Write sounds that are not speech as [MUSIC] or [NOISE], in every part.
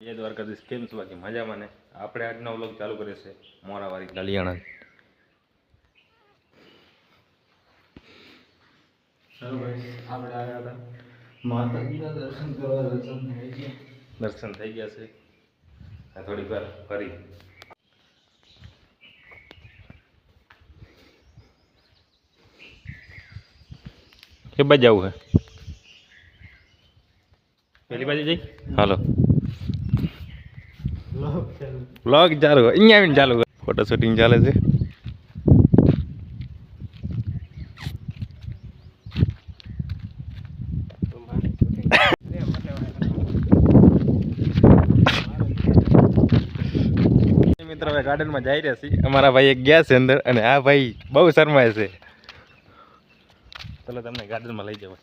જય દ્વારકાધીશ કેમ છો બાકી? મજામાં ને? આપણે આજનો વ્લોગ ચાલુ કરીએ છે મોરાવારી દલિયાણા ભાઈ આપણે આવ્યા હતા. માતાજીના દર્શન કરવા દર્શન થઈ ગયા દર્શન થઈ ગયા છે. આ થોડીક વાર ફરી. કે બાજુ જવું હે? પેલી બાજુ જઈ. હાલો. વ્લોગ ચાલુ અહીંયા આવીને ચાલુ ફોટો શૂટિંગ ચાલે છે. મિત્રો હવે ગાર્ડનમાં જઈ રહ્યા છીએ. અમારા ભાઈ એક ગયા છે અંદર અને આ ભાઈ બહુ શરમાય છે. ચલો, તમને ગાર્ડનમાં લઈ જવા.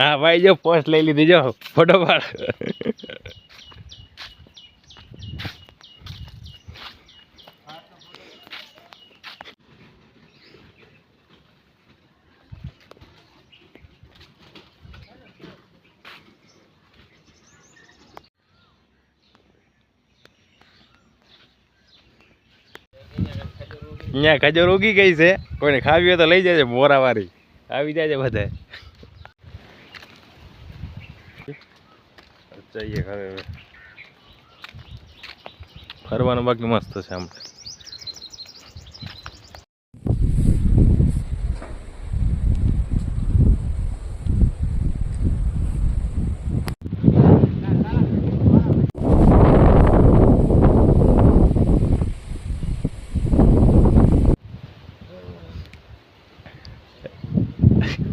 હા, ભાઈ, જો પોસ્ટ લઈ લીધી, જો, ફોટો પાડ. અહીંયા ખજૂર ઉગી ગઈ છે. કોઈને ખાવી હોય તો લઈ જાય મોરાવાળી. આવી જાય છે બધા જઈએ હવે હવે. ફરવાનું બાકી મસ્ત છે આમ.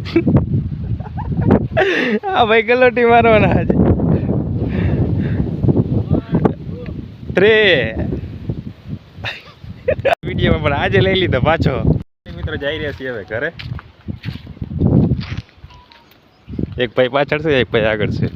[LAUGHS] આ ભાઈ ગલોટી મારવાના આજે ત્રે. વિડીયોમાં પણ આજે લઈ લીધો પાછો. મિત્રો જઈ રહ્યા છીએ હવે ઘરે. એક ભાઈ પાછળ છે એક ભાઈ આગળ છે.